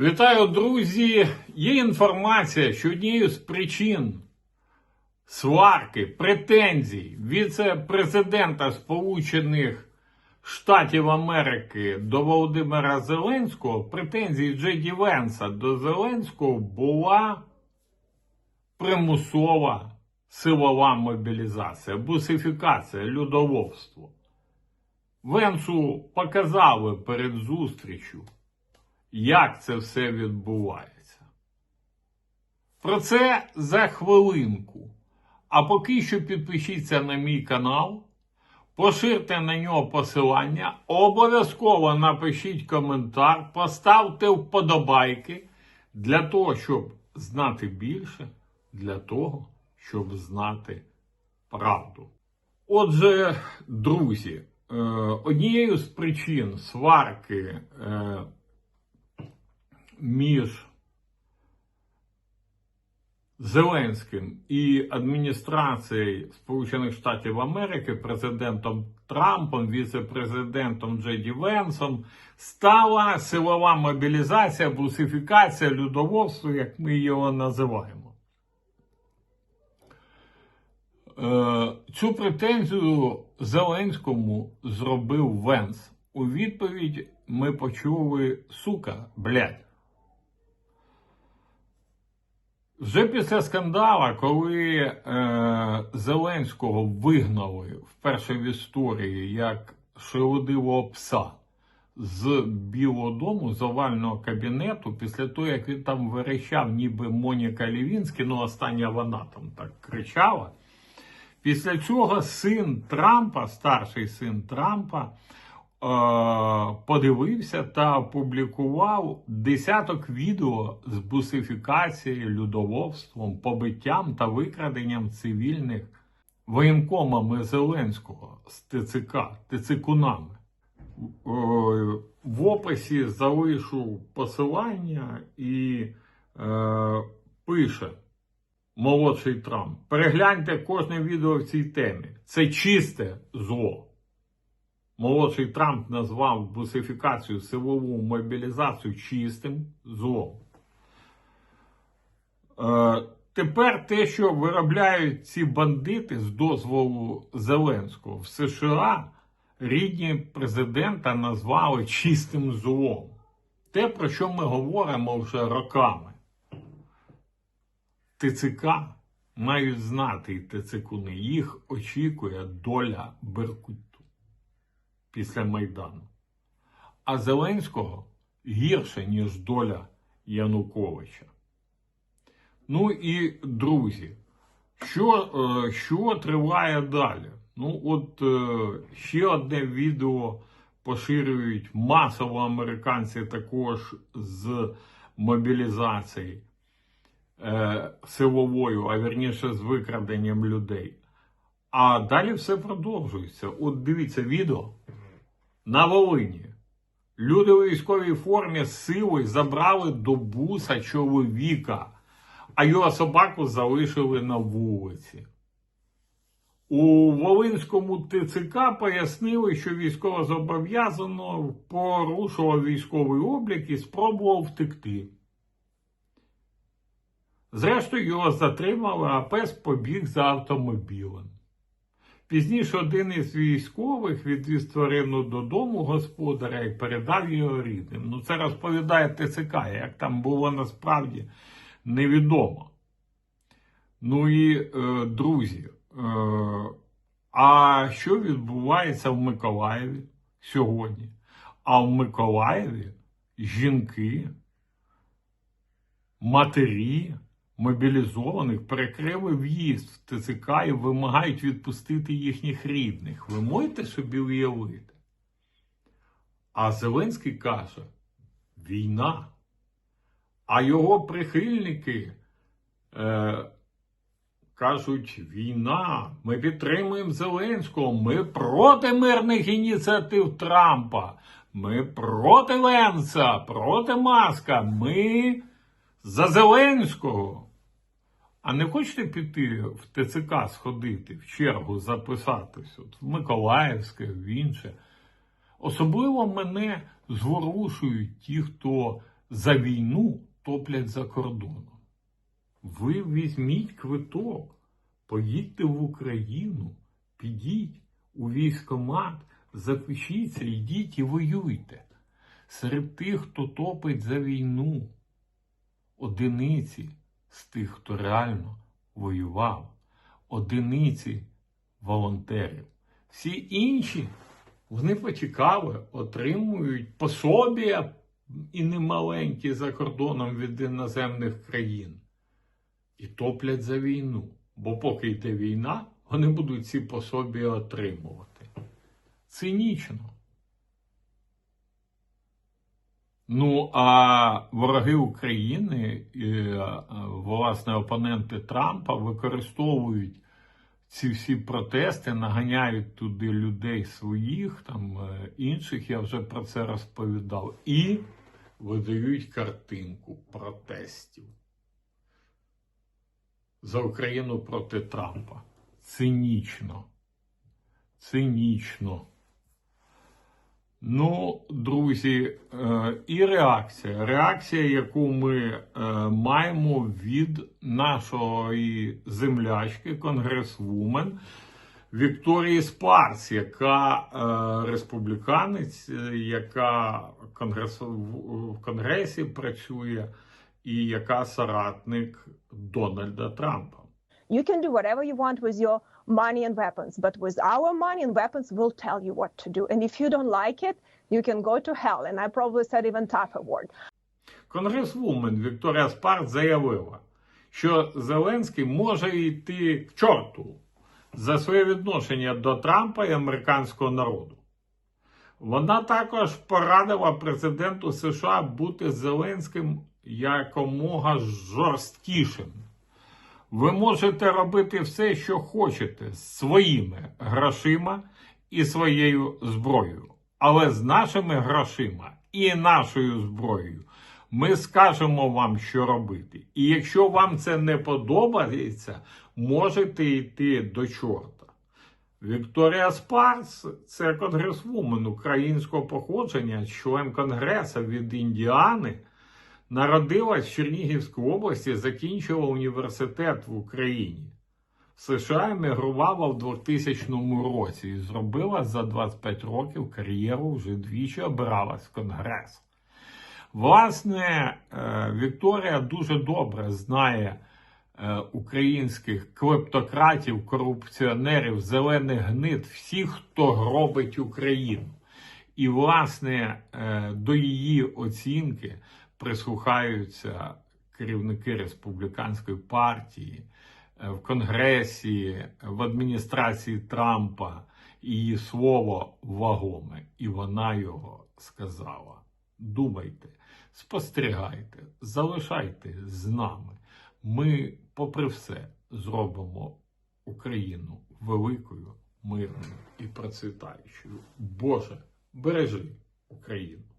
Вітаю, друзі! Є інформація, що однією з причин сварки, претензій віце-президента Сполучених Штатів Америки до Володимира Зеленського, претензій Джеді Венса до Зеленського була примусова силова мобілізація, бусифікація, людоловство. Венсу показали перед зустрічю як це все відбувається. Про це за хвилинку. А поки що підпишіться на мій канал, поширте на нього посилання, обов'язково напишіть коментар, поставте вподобайки для того, щоб знати більше, для того, щоб знати правду. Отже, друзі, е, однією з причин сварки. Між Зеленським і адміністрацією Сполучених Штатів Америки, президентом Трампом, віце-президентом Джеді Венсом стала силова мобілізація, бусифікація, людоводство, як ми його називаємо. Е, Цю претензію Зеленському зробив Венс. У відповідь ми почули сука, блядь. Вже після скандала, коли е, Зеленського вигнали вперше в історії як шелудивого пса з Білого дому, з овального кабінету, після того, як він там верещав, ніби Моніка Лівінський, ну остання вона там так кричала. Після цього син Трампа, старший син Трампа, подивився та опублікував десяток відео з бусифікацією, людоловством, побиттям та викраденням цивільних воєнкомами Зеленського з ТЦК, ТЦКунами. Е, В описі залишу посилання і е, пише молодший Трамп. Перегляньте кожне відео в цій темі. Це чисте зло. Молодший Трамп назвав бусифікацію силову мобілізацію чистим злом. Е, тепер те, що виробляють ці бандити з дозволу Зеленського в США, рідні президента назвали чистим злом. Те, про що ми говоримо вже роками. ТЦК мають знати і ТЦКуни. Їх очікує доля Беркуту після Майдану. А Зеленського гірше, ніж доля Януковича. Ну і друзі, що, е, що триває далі? Ну, от е, ще одне відео поширюють масово американці також з мобілізації е, силовою, а вірніше з викраденням людей. А далі все продовжується. От дивіться відео на Волині. Люди у військовій формі силою забрали до буса чоловіка, а його собаку залишили на вулиці. У Волинському ТЦК пояснили, що військовозобов'язано порушував військовий облік і спробував втекти. Зрештою, його затримали, а пес побіг за автомобілем. Пізніше один із військових відвіз тварину додому господаря і передав його рідним. Ну, це розповідає ТЦК, як там було насправді невідомо. Ну і, е, друзі, е, а що відбувається в Миколаєві сьогодні? А в Миколаєві жінки, матері мобілізованих перекрили в'їзд в ТЦК і вимагають відпустити їхніх рідних. Ви можете собі уявити? А Зеленський каже: війна. А його прихильники е, кажуть: війна, ми підтримуємо Зеленського, ми проти мирних ініціатив Трампа, ми проти Ленса, проти Маска, ми за Зеленського. А не хочете піти в ТЦК сходити, в чергу записатись, от в Миколаївське, в інше? Особливо мене зворушують ті, хто за війну топлять за кордоном. Ви візьміть квиток, поїдьте в Україну, підіть у військомат, запишіться, йдіть і воюйте. Серед тих, хто топить за війну, одиниці з тих, хто реально воював, одиниці волонтерів. Всі інші, вони почекали, отримують пособія і немаленькі за кордоном від іноземних країн. І топлять за війну. Бо поки йде війна, вони будуть ці пособія отримувати. Цинічно. Ну, а вороги України, і, е, власне, опоненти Трампа використовують ці всі протести, наганяють туди людей своїх, там е, інших, я вже про це розповідав, і видають картинку протестів за Україну проти Трампа. Цинічно. Цинічно. Ну, друзі, е, і реакція. Реакція, яку ми е, маємо від нашої землячки, конгресвумен Вікторії Спарц, яка е, республіканець, яка в Конгресі працює, і яка соратник Дональда Трампа. You can do whatever you want with your money and weapons, but with our money and weapons, we'll tell you what to do. And if you don't like it, you can go to hell. And I probably said even tougher word. Конгресвумен Вікторія Спарт заявила, що Зеленський може йти к чорту за своє відношення до Трампа і американського народу. Вона також порадила президенту США бути Зеленським якомога жорсткішим. Ви можете робити все, що хочете з своїми грошима і своєю зброєю. Але з нашими грошима і нашою зброєю ми скажемо вам, що робити. І якщо вам це не подобається, можете йти до чорта. Вікторія Спарс це конгресвумен українського походження, член Конгресу від Індіани. Народилась в Чернігівській області, закінчила університет в Україні. В США емігрувала в 2000 році і зробила за 25 років кар'єру вже двічі обиралась в Конгрес. Власне, е, Вікторія дуже добре знає е, українських клептократів, корупціонерів, зелених гнид, всіх, хто гробить Україну. І, власне, е, до її оцінки прислухаються керівники республіканської партії е, в Конгресі, в адміністрації Трампа. Її слово вагоме, і вона його сказала. Думайте, спостерігайте, залишайте з нами. Ми, попри все, зробимо Україну великою, мирною і процвітаючою. Боже, бережи Україну.